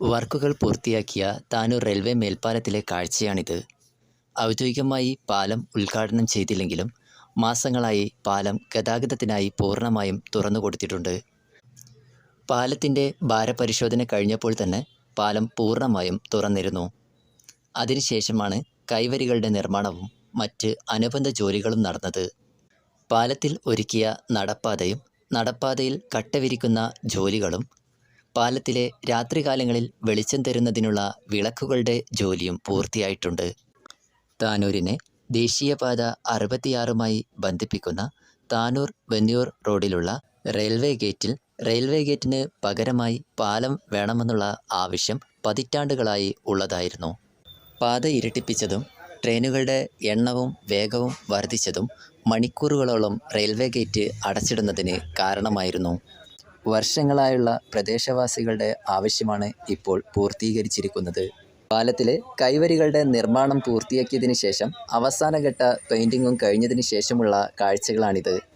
വർക്കുകൾ പൂർത്തിയാക്കിയ താനൂർ റെയിൽവേ മേൽപ്പാലത്തിലെ കാഴ്ചയാണിത്. ഔദ്യോഗികമായി പാലം ഉദ്ഘാടനം ചെയ്തില്ലെങ്കിലും മാസങ്ങളായി പാലം ഗതാഗതത്തിനായി പൂർണമായും തുറന്നുകൊടുത്തിട്ടുണ്ട്. പാലത്തിന്റെ ഭാരപരിശോധന കഴിഞ്ഞപ്പോൾ തന്നെ പാലം പൂർണമായും തുറന്നിരുന്നു. അതിനുശേഷമാണ് കൈവരികളുടെ നിർമ്മാണവും മറ്റ് അനുബന്ധ ജോലികളും നടന്നത്. പാലത്തിൽ ഒരുക്കിയ നടപ്പാതയും നടപ്പാതയിൽ കട്ടവിരിക്കുന്ന ജോലികളും പാലത്തിലെ രാത്രികാലങ്ങളിൽ വെളിച്ചം തരുന്നതിനുള്ള വിളക്കുകളുടെ ജോലിയും പൂർത്തിയായിട്ടുണ്ട്. താനൂരിനെ ദേശീയപാത അറുപത്തിയാറുമായി ബന്ധിപ്പിക്കുന്ന താനൂർ വെന്നിയൂർ റോഡിലുള്ള റെയിൽവേ ഗേറ്റിൽ റെയിൽവേ ഗേറ്റിന് പകരമായി പാലം വേണമെന്നുള്ള ആവശ്യം പതിറ്റാണ്ടുകളായി ഉള്ളതായിരുന്നു. പാത ഇരട്ടിപ്പിച്ചതും ട്രെയിനുകളുടെ എണ്ണവും വേഗവും വർദ്ധിച്ചതും മണിക്കൂറുകളോളം റെയിൽവേ ഗേറ്റ് അടച്ചിടുന്നതിന് കാരണമായിരുന്നു. വർഷങ്ങളായുള്ള പ്രദേശവാസികളുടെ ആവശ്യമാണ് ഇപ്പോൾ പൂർത്തീകരിച്ചിരിക്കുന്നത്. പാലത്തിലെ കൈവരികളുടെ നിർമ്മാണം പൂർത്തിയാക്കിയതിനു ശേഷം അവസാനഘട്ട പെയിന്റിങ്ങും കഴിഞ്ഞതിന് ശേഷമുള്ള കാഴ്ചകളാണിത്.